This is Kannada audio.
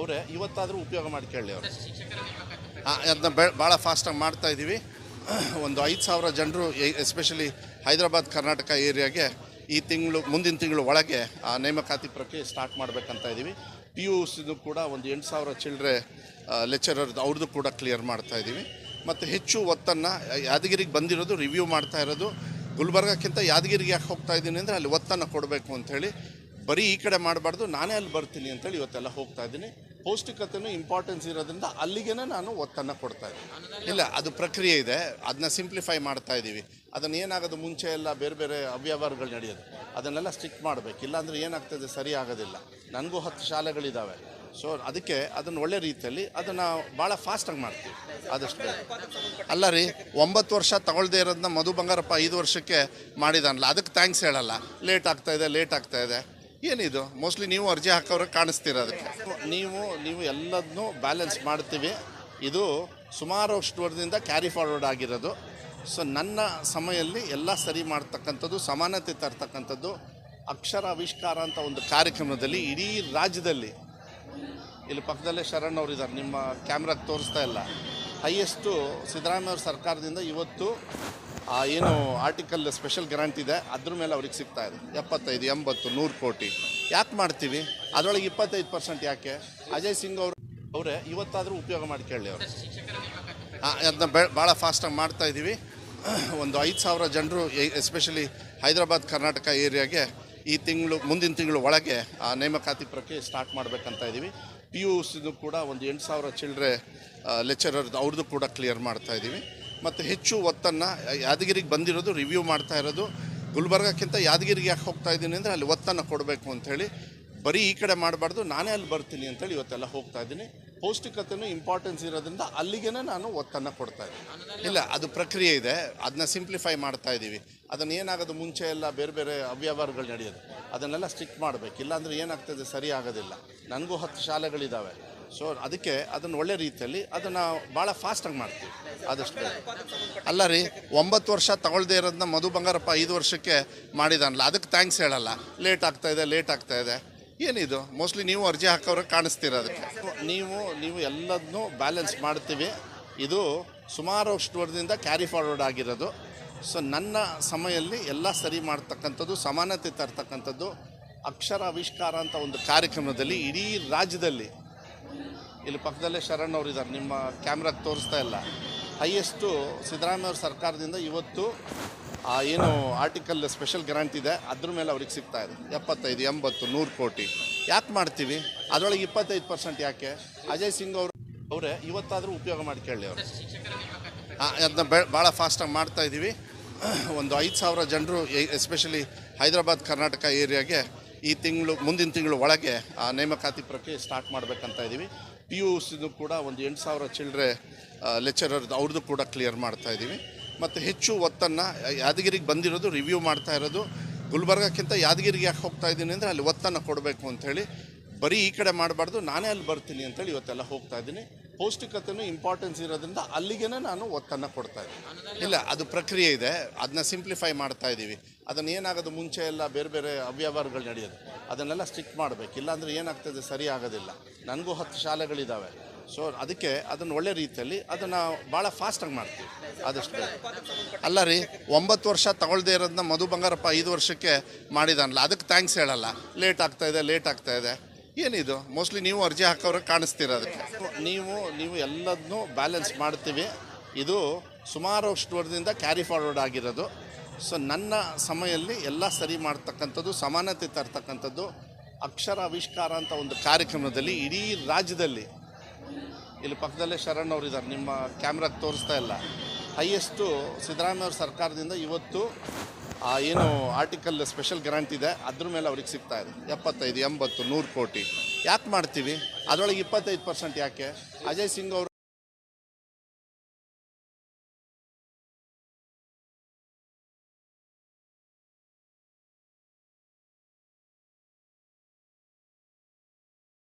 ಅವರೇ ಇವತ್ತಾದರೂ ಉಪಯೋಗ ಮಾಡ್ಕೊಳ್ಳಿ ಅವರು. ಅದನ್ನ ಬೆ ಭಾಳ ಫಾಸ್ಟಾಗಿ ಮಾಡ್ತಾ ಇದ್ದೀವಿ ಒಂದು ಐದು ಸಾವಿರ ಜನರು ಎಸ್ಪೆಷಲಿ ಹೈದರಾಬಾದ್ ಕರ್ನಾಟಕ ಏರಿಯಾಗೆ ಈ ತಿಂಗಳು ಮುಂದಿನ ತಿಂಗಳು ಒಳಗೆ ಆ ನೇಮಕಾತಿ ಪ್ರಕ್ರಿಯೆ ಸ್ಟಾರ್ಟ್ ಮಾಡಬೇಕಂತ ಇದ್ದೀವಿ ಪಿ ಯು ಸಿದು ಕೂಡ ಒಂದು ಎಂಟು ಸಾವಿರ ಚಿಲ್ಡ್ರೆ ಲೆಕ್ಚರರ್ ಅವ್ರದ್ದು ಕೂಡ ಕ್ಲಿಯರ್ ಮಾಡ್ತಾ ಇದ್ದೀವಿ ಮತ್ತು ಹೆಚ್ಚು ಒತ್ತನ್ನು ಯಾದಗಿರಿಗೆ ಬಂದಿರೋದು ರಿವ್ಯೂ ಮಾಡ್ತಾ ಇರೋದು. ಗುಲ್ಬರ್ಗಕ್ಕಿಂತ ಯಾದಗಿರಿಗೆ ಯಾಕೆ ಹೋಗ್ತಾ ಇದ್ದೀನಿ ಅಂದರೆ ಅಲ್ಲಿ ಒತ್ತನ್ನು ಕೊಡಬೇಕು ಅಂಥೇಳಿ ಬರೀ ಈ ಕಡೆ ಮಾಡಬಾರ್ದು ನಾನೇ ಅಲ್ಲಿ ಬರ್ತೀನಿ ಅಂತೇಳಿ ಇವತ್ತೆಲ್ಲ ಹೋಗ್ತಾ ಇದ್ದೀನಿ ಪೌಷ್ಟಿಕತೆನೂ ಇಂಪಾರ್ಟೆನ್ಸ್ ಇರೋದ್ರಿಂದ ಅಲ್ಲಿಗೇನೆ ನಾನು ಒತ್ತನ್ನು ಕೊಡ್ತಾ ಇದ್ದೀನಿ. ಇಲ್ಲ, ಅದು ಪ್ರಕ್ರಿಯೆ ಇದೆ. ಅದನ್ನ ಸಿಂಪ್ಲಿಫೈ ಮಾಡ್ತಾ ಇದ್ದೀವಿ. ಅದನ್ನು ಏನಾಗೋದು ಮುಂಚೆ ಎಲ್ಲ ಬೇರೆ ಬೇರೆ ಅವ್ಯವಹಾರಗಳು ನಡೆಯೋದು. ಅದನ್ನೆಲ್ಲ ಸ್ಟಿಕ್ ಮಾಡಬೇಕು. ಇಲ್ಲಾಂದರೆ ಏನಾಗ್ತದೆ? ಸರಿ ಆಗೋದಿಲ್ಲ. ನನಗೂ ಹತ್ತು ಶಾಲೆಗಳಿದ್ದಾವೆ ಸೊ ಅದಕ್ಕೆ ಅದನ್ನು ಒಳ್ಳೆ ರೀತಿಯಲ್ಲಿ ಅದನ್ನು ಭಾಳ ಫಾಸ್ಟಾಗಿ ಮಾಡ್ತೀವಿ. ಆದಷ್ಟು ಅಲ್ಲ ರೀ, ಒಂಬತ್ತು ವರ್ಷ ತಗೊಳ್ದೇ ಇರೋದನ್ನ ಮಧು ಬಂಗಾರಪ್ಪ ಐದು ವರ್ಷಕ್ಕೆ ಮಾಡಿದಾನಲ್ಲ. ಅದಕ್ಕೆ ಥ್ಯಾಂಕ್ಸ್ ಹೇಳಲ್ಲ. ಲೇಟ್ ಆಗ್ತಾಯಿದೆ ಲೇಟ್ ಆಗ್ತಾ ಇದೆ. ಏನಿದು? ಮೋಸ್ಟ್ಲಿ ನೀವು ಅರ್ಜಿ ಹಾಕೋರಿಗೆ ಕಾಣಿಸ್ತೀರ ಅದಕ್ಕೆ. ನೀವು ನೀವು ಎಲ್ಲದನ್ನೂ ಬ್ಯಾಲೆನ್ಸ್ ಮಾಡ್ತೀವಿ. ಇದು ಸುಮಾರು ಅಷ್ಟು ವರ್ಷದಿಂದ ಕ್ಯಾರಿ ಫಾರ್ವರ್ಡ್ ಆಗಿರೋದು. ಸೊ ನನ್ನ ಸಮಯಲ್ಲಿ ಎಲ್ಲ ಸರಿ ಮಾಡ್ತಕ್ಕಂಥದ್ದು, ಸಮಾನತೆ ತರ್ತಕ್ಕಂಥದ್ದು, ಅಕ್ಷರ ಆವಿಷ್ಕಾರ ಅಂತ ಒಂದು ಕಾರ್ಯಕ್ರಮದಲ್ಲಿ ಇಡೀ ರಾಜ್ಯದಲ್ಲಿ, ಇಲ್ಲಿ ಪಕ್ಕದಲ್ಲೇ ಶರಣ್ ಅವರು ಇದ್ದಾರೆ ನಿಮ್ಮ ಕ್ಯಾಮ್ರಾಗೆ ತೋರಿಸ್ತಾ ಇಲ್ಲ. ಹೈಯೆಸ್ಟು ಸಿದ್ದರಾಮಯ್ಯ ಅವ್ರ ಸರ್ಕಾರದಿಂದ ಇವತ್ತು ಏನು ಆರ್ಟಿಕಲ್ ಸ್ಪೆಷಲ್ ಗ್ರಾಂಟ್ ಇದೆ, ಅದ್ರ ಮೇಲೆ ಅವ್ರಿಗೆ ಸಿಗ್ತಾ ಇದೆ. ಎಪ್ಪತ್ತೈದು, ಎಂಬತ್ತು, ನೂರು ಕೋಟಿ. ಯಾಕೆ ಮಾಡ್ತೀವಿ? ಅದರೊಳಗೆ ಇಪ್ಪತ್ತೈದು ಪರ್ಸೆಂಟ್ ಯಾಕೆ? ಅಜಯ್ ಸಿಂಗ್ ಅವರು ಅವರೇ ಇವತ್ತಾದರೂ ಉಪಯೋಗ ಮಾಡ್ಕೊಳ್ಳಿ ಅವರು. ಅದನ್ನ ಬೆ ಭಾಳ ಫಾಸ್ಟಾಗಿ ಮಾಡ್ತಾ ಇದ್ದೀವಿ ಒಂದು ಐದು ಸಾವಿರ ಜನರು ಎಸ್ಪೆಷಲಿ ಹೈದರಾಬಾದ್, ಕರ್ನಾಟಕ ಏರಿಯಾಗೆ ಈ ತಿಂಗಳು, ಮುಂದಿನ ತಿಂಗಳು ಒಳಗೆ ಆ ನೇಮಕಾತಿ ಪ್ರಕ್ರಿಯೆ ಸ್ಟಾರ್ಟ್ ಮಾಡಬೇಕಂತ ಇದ್ದೀವಿ ಪಿ ಯು ಸಿದು ಕೂಡ ಒಂದು ಎಂಟು ಸಾವಿರ ಚಿಲ್ಡ್ರೆ ಲೆಕ್ಚರರ್ದು ಅವ್ರದ್ದು ಕೂಡ ಕ್ಲಿಯರ್ ಮಾಡ್ತಾ ಇದ್ದೀವಿ ಮತ್ತು ಹೆಚ್ಚು ಒತ್ತನ್ನು ಯಾದಗಿರಿಗೆ ಬಂದಿರೋದು ರಿವ್ಯೂ ಮಾಡ್ತಾ ಇರೋದು. ಗುಲ್ಬರ್ಗಕ್ಕಿಂತ ಯಾದಗಿರಿಗೆ ಯಾಕೆ ಹೋಗ್ತಾ ಇದ್ದೀನಿ ಅಂದರೆ ಅಲ್ಲಿ ಒತ್ತನ್ನು ಕೊಡಬೇಕು ಅಂಥೇಳಿ ಬರೀ ಈ ಕಡೆ ಮಾಡಬಾರ್ದು, ನಾನೇ ಅಲ್ಲಿ ಬರ್ತೀನಿ ಅಂತೇಳಿ ಇವತ್ತೆಲ್ಲ ಹೋಗ್ತಾ ಇದ್ದೀನಿ. ಪೌಷ್ಟಿಕತೆನೂ ಇಂಪಾರ್ಟೆನ್ಸ್ ಇರೋದ್ರಿಂದ ಅಲ್ಲಿಗೆ ನಾನು ಒತ್ತನ್ನು ಕೊಡ್ತಾ ಇದ್ದೀನಿ. ಇಲ್ಲ, ಅದು ಪ್ರಕ್ರಿಯೆ ಇದೆ. ಅದನ್ನ ಸಿಂಪ್ಲಿಫೈ ಮಾಡ್ತಾ ಇದ್ದೀವಿ. ಅದನ್ನು ಏನಾಗೋದು ಮುಂಚೆ ಎಲ್ಲ ಬೇರೆ ಬೇರೆ ಅವ್ಯವಹಾರಗಳು ನಡೆಯೋದು. ಅದನ್ನೆಲ್ಲ ಸ್ಟಿಕ್ ಮಾಡಬೇಕು. ಇಲ್ಲಾಂದರೆ ಏನಾಗ್ತದೆ? ಸರಿ ಆಗೋದಿಲ್ಲ. ನನಗೂ ಹತ್ತು ಶಾಲೆಗಳಿದ್ದಾವೆ ಸೊ ಅದಕ್ಕೆ ಅದನ್ನು ಒಳ್ಳೆ ರೀತಿಯಲ್ಲಿ ಅದನ್ನು ಭಾಳ ಫಾಸ್ಟಾಗಿ ಮಾಡ್ತೀವಿ. ಆದಷ್ಟು ಅಲ್ಲ ರೀ, ಒಂಬತ್ತು ವರ್ಷ ತಗೊಳ್ದೇ ಇರೋದನ್ನ ಮಧು ಬಂಗಾರಪ್ಪ ಐದು ವರ್ಷಕ್ಕೆ ಮಾಡಿದಾನಲ್ಲ, ಅದಕ್ಕೆ ಥ್ಯಾಂಕ್ಸ್ ಹೇಳಲ್ಲ. ಲೇಟ್ ಆಗ್ತಾ ಇದೆ ಲೇಟ್ ಆಗ್ತಾ ಇದೆ. ಏನಿದು? ಮೋಸ್ಟ್ಲಿ ನೀವು ಅರ್ಜಿ ಹಾಕೋವ್ರಿಗೆ ಕಾಣಿಸ್ತೀರ ಅದಕ್ಕೆ. ನೀವು ನೀವು ಎಲ್ಲದನ್ನೂ ಬ್ಯಾಲೆನ್ಸ್ ಮಾಡ್ತೀವಿ. ಇದು ಸುಮಾರು ಅಷ್ಟು ವರ್ಷದಿಂದ ಕ್ಯಾರಿ ಫಾರ್ವರ್ಡ್ ಆಗಿರೋದು. ಸೊ ನನ್ನ ಸಮಯಲ್ಲಿ ಎಲ್ಲ ಸರಿ ಮಾಡ್ತಕ್ಕಂಥದ್ದು, ಸಮಾನತೆ ತರ್ತಕ್ಕಂಥದ್ದು ಅಕ್ಷರ ಆವಿಷ್ಕಾರ ಅಂತ ಒಂದು ಕಾರ್ಯಕ್ರಮದಲ್ಲಿ ಇಡೀ ರಾಜ್ಯದಲ್ಲಿ ಇಲ್ಲಿ ಪಕ್ಕದಲ್ಲೇ ಶರಣ್ ಅವರು ಇದ್ದಾರೆ ನಿಮ್ಮ ಕ್ಯಾಮ್ರಾಗೆ ತೋರಿಸ್ತಾ ಇಲ್ಲ. ಹೈಯೆಸ್ಟು ಸಿದ್ದರಾಮಯ್ಯ ಅವ್ರ ಸರ್ಕಾರದಿಂದ ಇವತ್ತು ಏನು ಆರ್ಟಿಕಲ್ ಸ್ಪೆಷಲ್ ಗ್ಯಾರಂಟಿ ಇದೆ, ಅದ್ರ ಮೇಲೆ ಅವ್ರಿಗೆ ಸಿಗ್ತಾ ಇದೆ. ಎಪ್ಪತ್ತೈದು, ಎಂಬತ್ತು, ನೂರು ಕೋಟಿ. ಯಾಕೆ ಮಾಡ್ತೀವಿ? ಅದರೊಳಗೆ ಇಪ್ಪತ್ತೈದು ಪರ್ಸೆಂಟ್ ಯಾಕೆ? ಅಜಯ್ ಸಿಂಗ್ ಅವರು ಅವರೇ, ಇವತ್ತಾದರೂ ಉಪಯೋಗ ಮಾಡ್ಕೊಳ್ಳಿ ಅವರು. ಅದನ್ನ ಬೆ ಭಾಳ ಫಾಸ್ಟಾಗಿ ಮಾಡ್ತಾ ಇದ್ದೀವಿ ಒಂದು ಐದು ಸಾವಿರ ಜನರು ಎಸ್ಪೆಷಲಿ ಹೈದರಾಬಾದ್, ಕರ್ನಾಟಕ ಏರಿಯಾಗೆ ಈ ತಿಂಗಳು, ಮುಂದಿನ ತಿಂಗಳು ಒಳಗೆ ಆ ನೇಮಕಾತಿ ಪ್ರಕ್ರಿಯೆ ಸ್ಟಾರ್ಟ್ ಮಾಡಬೇಕಂತ ಇದ್ದೀವಿ ಪಿ ಯು ಸಿದು ಕೂಡ ಒಂದು ಎಂಟು ಸಾವಿರ ಚಿಲ್ಲರೆ ಲೆಕ್ಚರರ್ ಅವ್ರದ್ದು ಕೂಡ ಕ್ಲಿಯರ್ ಮಾಡ್ತಾ ಇದ್ದೀವಿ ಮತ್ತು ಹೆಚ್ಚು ಒತ್ತನ್ನು ಯಾದಗಿರಿಗೆ ಬಂದಿರೋದು ರಿವ್ಯೂ ಮಾಡ್ತಾ ಇರೋದು. ಗುಲ್ಬರ್ಗಕ್ಕಿಂತ ಯಾದಗಿರಿಗೆ ಯಾಕೆ ಹೋಗ್ತಾ ಇದ್ದೀನಿ ಅಂದರೆ ಅಲ್ಲಿ ಒತ್ತನ್ನು ಕೊಡಬೇಕು ಅಂಥೇಳಿ ಬರೀ ಈ ಕಡೆ ಮಾಡಬಾರ್ದು, ನಾನೇ ಅಲ್ಲಿ ಬರ್ತೀನಿ ಅಂತೇಳಿ ಇವತ್ತೆಲ್ಲ ಹೋಗ್ತಾ ಇದ್ದೀನಿ ಪೌಷ್ಟಿಕತೆನೂ ಇಂಪಾರ್ಟೆನ್ಸ್ ಇರೋದ್ರಿಂದ ಅಲ್ಲಿಗೇನೆ ನಾನು ಒತ್ತನ್ನು ಕೊಡ್ತಾ ಇದ್ದೀನಿ. ಇಲ್ಲ, ಅದು ಪ್ರಕ್ರಿಯೆ ಇದೆ. ಅದನ್ನ ಸಿಂಪ್ಲಿಫೈ ಮಾಡ್ತಾ ಇದ್ದೀವಿ. ಅದನ್ನು ಏನಾಗೋದು ಮುಂಚೆ ಎಲ್ಲ ಬೇರೆ ಬೇರೆ ಅವ್ಯವಹಾರಗಳು ನಡೆಯೋದು. ಅದನ್ನೆಲ್ಲ ಸ್ಟಿಕ್ ಮಾಡಬೇಕು. ಇಲ್ಲಾಂದರೆ ಏನಾಗ್ತದೆ? ಸರಿ ಆಗೋದಿಲ್ಲ. ನನಗೂ ಹತ್ತು ಶಾಲೆಗಳಿದ್ದಾವೆ ಸೊ ಅದಕ್ಕೆ ಅದನ್ನು ಒಳ್ಳೆ ರೀತಿಯಲ್ಲಿ ಅದನ್ನು ಭಾಳ ಫಾಸ್ಟಾಗಿ ಮಾಡ್ತೀವಿ. ಆದಷ್ಟು ಅಲ್ಲ ರೀ, ಒಂಬತ್ತು ವರ್ಷ ತಗೊಳ್ದೇ ಇರೋದನ್ನ ಮಧು ಬಂಗಾರಪ್ಪ ಐದು ವರ್ಷಕ್ಕೆ ಮಾಡಿದಾನಲ್ಲ, ಅದಕ್ಕೆ ಥ್ಯಾಂಕ್ಸ್ ಹೇಳಲ್ಲ. ಲೇಟ್ ಆಗ್ತಾಯಿದೆ ಲೇಟ್ ಆಗ್ತಾ ಇದೆ. ಏನಿದು? ಮೋಸ್ಟ್ಲಿ ನೀವು ಅರ್ಜಿ ಹಾಕೋರಿಗೆ ಕಾಣಿಸ್ತೀರ ಅದಕ್ಕೆ. ನೀವು ನೀವು ಎಲ್ಲದನ್ನೂ ಬ್ಯಾಲೆನ್ಸ್ ಮಾಡ್ತೀವಿ. ಇದು ಸುಮಾರು ವರ್ಷದಿಂದ ಕ್ಯಾರಿ ಫಾರ್ವರ್ಡ್ ಆಗಿರೋದು. ಸೊ ನನ್ನ ಸಮಯಲ್ಲಿ ಎಲ್ಲ ಸರಿ ಮಾಡ್ತಕ್ಕಂಥದ್ದು, ಸಮಾನತೆ ತರ್ತಕ್ಕಂಥದ್ದು, ಅಕ್ಷರ ಆವಿಷ್ಕಾರ ಅಂತ ಒಂದು ಕಾರ್ಯಕ್ರಮದಲ್ಲಿ ಇಡೀ ರಾಜ್ಯದಲ್ಲಿ. ಇಲ್ಲಿ ಪಕ್ಕದಲ್ಲೇ ಶರಣ್ ಅವರು ಇದ್ದಾರೆ ನಿಮ್ಮ ಕ್ಯಾಮ್ರಾಗೆ ತೋರಿಸ್ತಾ ಇಲ್ಲ. ಹೈಯೆಸ್ಟು ಸಿದ್ದರಾಮಯ್ಯ ಅವ್ರ ಸರ್ಕಾರದಿಂದ ಇವತ್ತು ಏನು ಆರ್ಟಿಕಲ್ ಸ್ಪೆಷಲ್ ಗ್ರಾಂಟ್ ಇದೆ, ಅದ್ರ ಮೇಲೆ ಅವ್ರಿಗೆ ಸಿಗ್ತಾ ಇದೆ. ಎಪ್ಪತ್ತೈದು, ಎಂಬತ್ತು, ನೂರು ಕೋಟಿ. ಯಾಕೆ ಮಾಡ್ತೀವಿ? ಅದರೊಳಗೆ ಇಪ್ಪತ್ತೈದು ಪರ್ಸೆಂಟ್ ಯಾಕೆ? ಅಜಯ್ ಸಿಂಗ್ ಅವರು